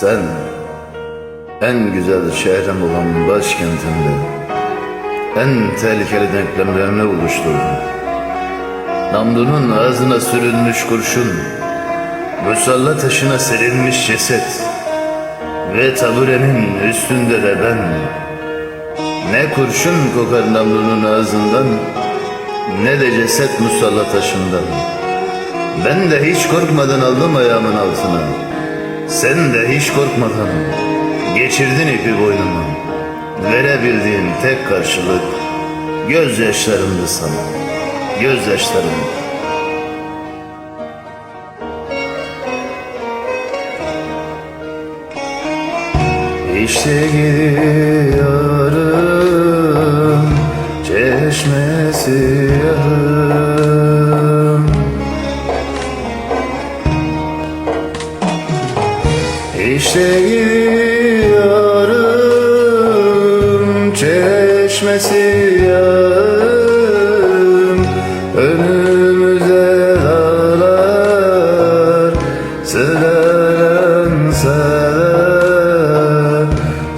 Sen en güzel şehrim olan başkentinde en tehlikeli denklemlerini oluşturdun. Namlunun ağzına sürülmüş kurşun, musalla taşına serilmiş ceset ve taburenin üstünde de ben. Ne kurşun kokar namlunun ağzından, ne de ceset musalla taşından. Ben de hiç korkmadan aldım ayağımın altına. Sen de hiç korkmadan geçirdin ipi boynuma. Verebildiğin tek karşılık gözyaşlarımdı sana. Gözyaşlarım. İşte gidiyorum İşte gidiyorum çeşmesi yarım Önümüze dağlar sıralan sıralan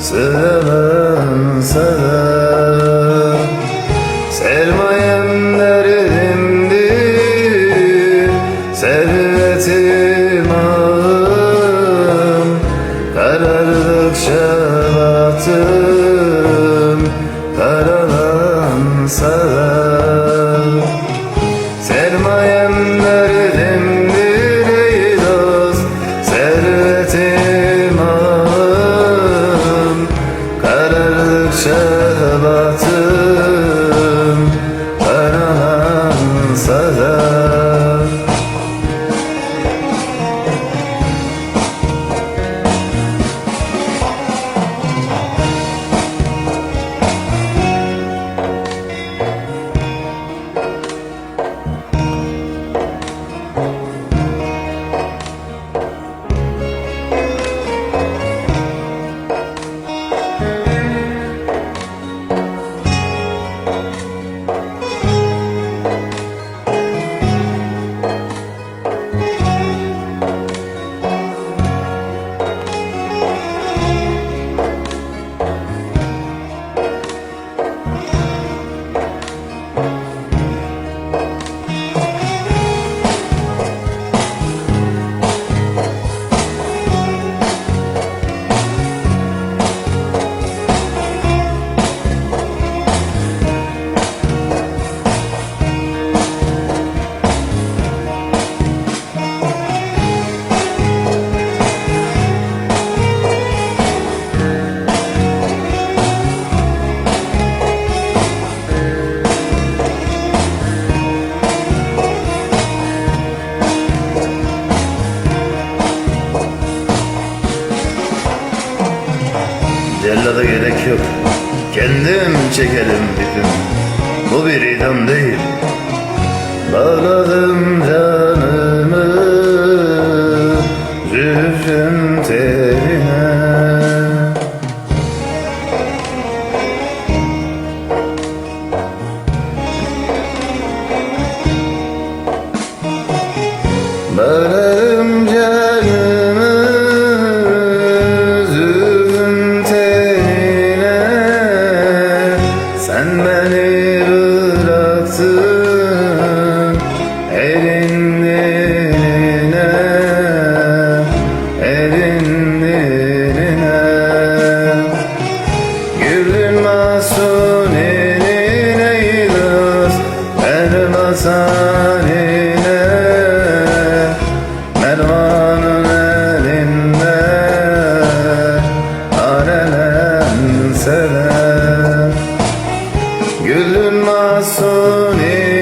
Sıralan sıralan Sermayem derdimdir Servetim Da Sermayem derdimdir ey dost? Servetim ağım Karardıkça baktım Karalansa da Cellada gerek yok. Kendim çekelim ipim. Bu bir idam değil. Bağladım canımı Mervanın elinde Arelense de Gülün masuni